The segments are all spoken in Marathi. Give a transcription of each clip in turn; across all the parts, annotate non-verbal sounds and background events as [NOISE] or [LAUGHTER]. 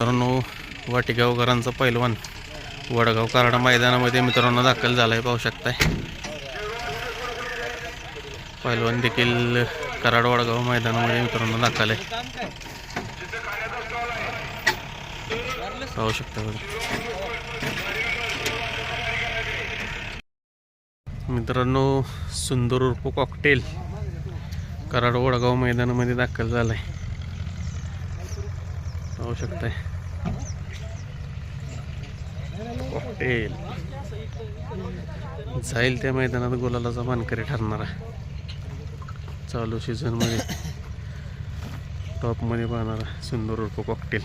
मित्रांनो वाटेगावकरांचा पैलवान वडगाव कराड मैदानामध्ये मित्रांनो दाखल झालाय पाहू शकताय. पैलवान देखील कराड वडगाव मैदानामध्ये मित्रांनो दाखल आहे. पाहू शकता मित्रांनो सुंदर उर्फ कॉकटेल कराड वडगाव मैदानामध्ये दाखल झालाय. पाहू शकताय. कॉकटेल. जाईल त्या मैदानात गोलालाचा मानकरी ठरणारा चालू सीझनमध्ये टॉपमध्ये पाहणारा सुंदर उर्फ कॉकटेल.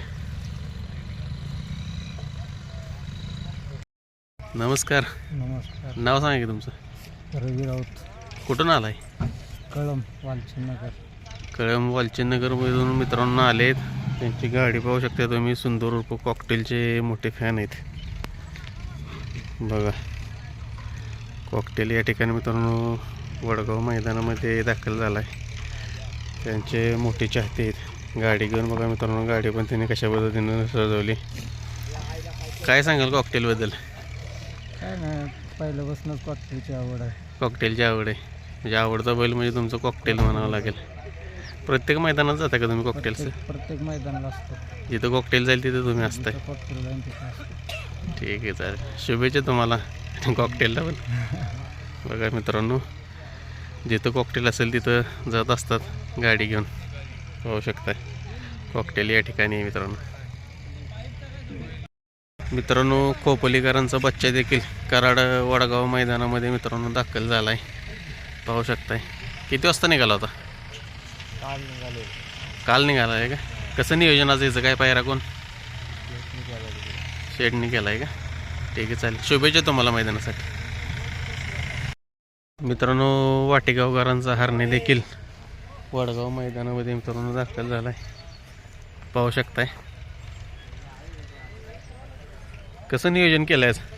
नमस्कार. नमस्कार. नाव सांगा की तुमचं? रवी राऊत. कुठून आलाय? कळम वालचंदनगर कळम वालचंदनगरमधून मित्रांनो आलेत. त्यांची गाडी पाहू शकता तुम्ही. सुंदर उर्फ कॉकटेलचे मोठे फॅन आहेत. बघा. कॉकटेल या ठिकाणी मित्रांनो वडगाव मैदानामध्ये दाखल झाला आहे त्यांचे मोठे चाहते आहेत. गाडी घेऊन बघा मित्रांनो गाडी पण त्यांनी कशा पद्धतीनं सजवली. काय सांगाल कॉकटेलबद्दल काय नाही पहिल्यापासूनच कॉकटेलची आवड आहे. कॉकटेलची आवड आहे. म्हणजे आवडता बैल म्हणजे तुमचं कॉकटेल म्हणावं लागेल. प्रत्येक मैदानात जाता का तुम्ही कॉकटेलचं प्रत्येक प्रत्येक मैदानाला असतो. जिथं कॉकटेल जाईल तिथं तुम्ही असताय. कॉकटेल जाईन तिथं असतो. ठीक आहे चालेल. शुभेच्छा तुम्हाला कॉकटेलला पण. [LAUGHS] बघा मित्रांनो जिथं कॉकटेल असेल तिथं जात असतात गाडी घेऊन. पाहू शकताय. कॉकटेल या ठिकाणी आहे मित्रांनो. मित्रांनो खोपोलीकरांचा बच्चा देखील कराड वडगाव मैदानामध्ये मित्रांनो दाखल झाला आहे पाहू शकताय. किती वाजता निघाला होता? काल निघाले. काल निघाला आहे का? कसं नियोजन आज याचं? काय पायरा कोण? शेडनी केला आहे का? ठीक आहे चालेल. शुभेच्छा तुम्हाला मैदानासाठी. मित्रांनो वाटेगावकरांचा हरणे देखील वडगाव मैदानामध्ये मित्रांनो दाखल झाला आहे पाहू शकताय. कसं नियोजन केलं आहे?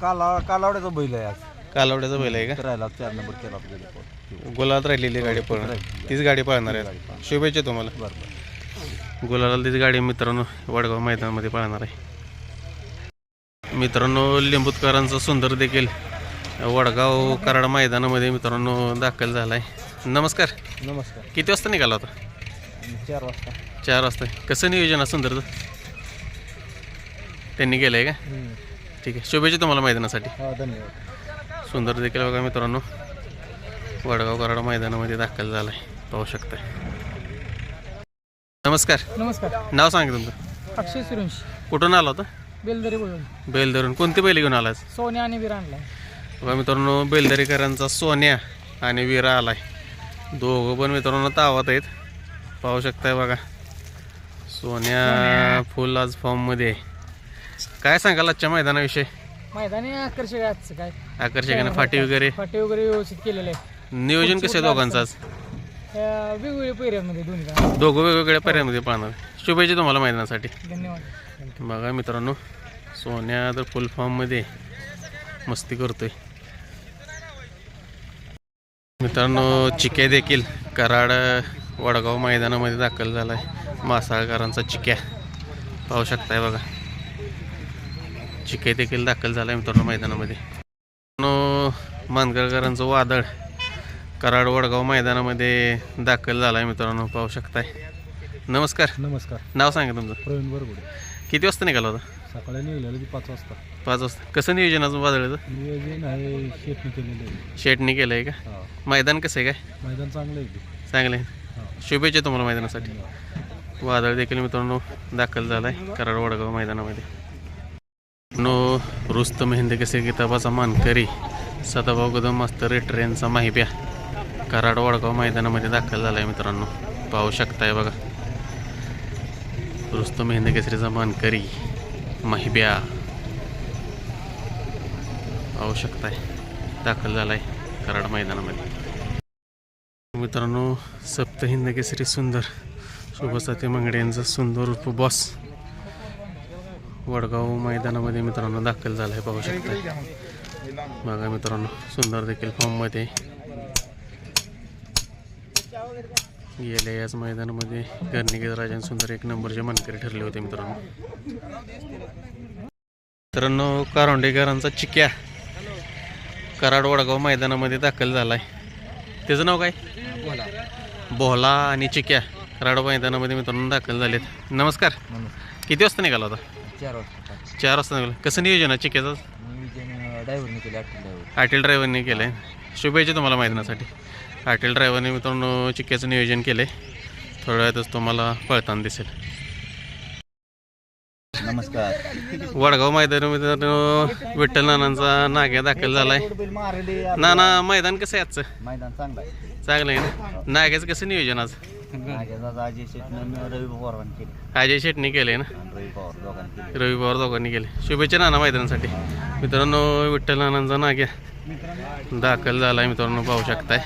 काला कालावड्याचा बैल आहे आज. कालवड्याचा बैल आहे का? फिरायला चार नंबर केला आपल्याला गुलाबात राहिलेली गाडी पळणार. तीच गाडी पळणार आहे शुभेच्छा तुम्हाला. बरोबर गुलाला तीच गाडी मित्रांनो वडगाव मैदानामध्ये पळणार आहे. मित्रांनो लिंबूतकरांचा सुंदर देखील वडगाव कराड मैदानामध्ये मित्रांनो दाखल झाला आहे नमस्कार. नमस्कार. किती वाजता निघाला होता? चार वाजता. चार वाजता. कसं नियोजन आहे सुंदरचं? त्यांनी केलं आहे का ठीक आहे. शुभेच्छा तुम्हाला मैदानासाठी. हा धन्यवाद. सुंदर देखील बघा मित्रांनो. वडगाव कराड मैदानामध्ये दाखल झाला आहे पाहू शकताय. नमस्कार. नमस्कार. नाव सांगा तुमचं. अक्षय सुरेश. कुठून आला होता? बेलदरी बोलून बैल धरून कोणती बैल घेऊन आलास? सोन्या आणि विरांडला बघा मित्रांनो बेलदरीकरांचा सोन्या आणि विरा आलाय. दोघं पण मित्रांनो तावात आहेत. पाहू शकताय बघा. सोन्या फुल आज फॉर्ममध्ये आहे. काय सांगाल आजच्या मैदानाविषयी? मैदानी आकर्षक आहे आजचं काय? आकर्षकाने फाटी वगैरे? फाटे वगैरे व्यवस्थित केलेले आहे. नियोजन कसे आहे दोघांचं आज? पैऱ्यांमध्ये दोन्ही दोघं वेगवेगळ्या पर्यायामध्ये पाहणार. शुभेच्छा तुम्हाला मैदानासाठी. धन्यवाद. बघा मित्रांनो सोन्या तर फुल फॉर्ममध्ये मस्ती करतोय. मित्रांनो चिक्या देखील कराड वडगाव मैदानामध्ये दाखल झाला आहे मासाळकरांचा चिक्या. पाहू शकताय बघा. चिक्या देखील दाखल झाला आहे मित्रांनो मैदानामध्ये. मित्रांनो मानकरकरांचं वादळ कराड वडगाव मैदानामध्ये दाखल झाला आहे मित्रांनो पाहू शकताय. नमस्कार. नमस्कार. नाव सांगा तुमचं. प्रवीण बरोबर किती वाजता निघाला होता? सकाळी निघालेलं की पाच वाजता. पाच वाजता. कसं नियोजन अजून वादळाचं? नियोजन आहे शेतनी केलेलं आहे. शेटनी केलं आहे का? हा. मैदान कसं आहे काय? मैदान चांगलं आहे की. चांगलं आहे. शुभेच्छा तुम्हाला मैदानासाठी. वादळ देखील मित्रांनो दाखल झाला आहे कराड वडगाव मैदानामध्ये. नो रुस्तम हिंद कसे किताबाचा मानकरी सदाभाऊ कदम मास्तर ट्रेनचा माहिब्या कराड वडगाव मैदानामध्ये दाखल झाला आहे मित्रांनो। पाहू शकताय बघा। रुस्तम हिंद केसरीचा मानकरी माहिब्या पाहू शकताय। दाखल झाला आहे कराड मैदानामध्ये। मित्रांनो सप्त हिंद केसरी सुंदर। शुभसाती मंगडे यांचा सुंदर उर्फ बॉस वडगाव मैदानामध्ये मित्रांनो दाखल झाला आहे पाहू शकता बघा मित्रांनो सुंदर देखील फॉर्ममध्ये गेल्या याच मैदानामध्ये. गर्णिकेत राजन सुंदर एक नंबरचे मानकरी ठरले होते मित्रांनो. मित्रांनो कारोंडेकरांचा चिक्या. कराड वडगाव मैदानामध्ये दाखल झालाय. त्याचं नाव काय? बोहला आणि चिक्या. कराड मैदानामध्ये मित्रांनो दाखल झालेत. नमस्कार. किती वाजता निघाला होता? चार वाजता चार वाजता निघाला. कसं नियोजन आहे? चिक्याचं नियोजन ड्रायव्हरने केले आठ ड्रायव्हर हॉटेल ड्रायव्हरने केलं. आहे शुभेच्छा तुम्हाला मैदानासाठी. हॉटेल ड्रायव्हरने मित्रांनो चिक्क्याचं नियोजन केलं. आहे थोड्या वेळातच तुम्हाला पळताना दिसेल. नमस्कार. वडगाव मैदानामध्ये मित्रांनो विठ्ठल नानांचा नाग्या दाखल झालाय. मारले नाना मैदान कसं आहे आजचं? मैदान चांगलं आहे. चांगलं आहे ना? नाग्याचं कसं नियोजन आज? नाग्याचा अजय शेटनं रवी पवारांनी केले. अजय शेटणी केले ना? आणि रवी पवार दोघांनी केले. रवी पवार दोघांनी केले. शुभेच्छा नाना मैदानासाठी. मित्रांनो विठ्ठल नानांचा नाग्या दाखल झालाय मित्रांनो पाहू शकताय.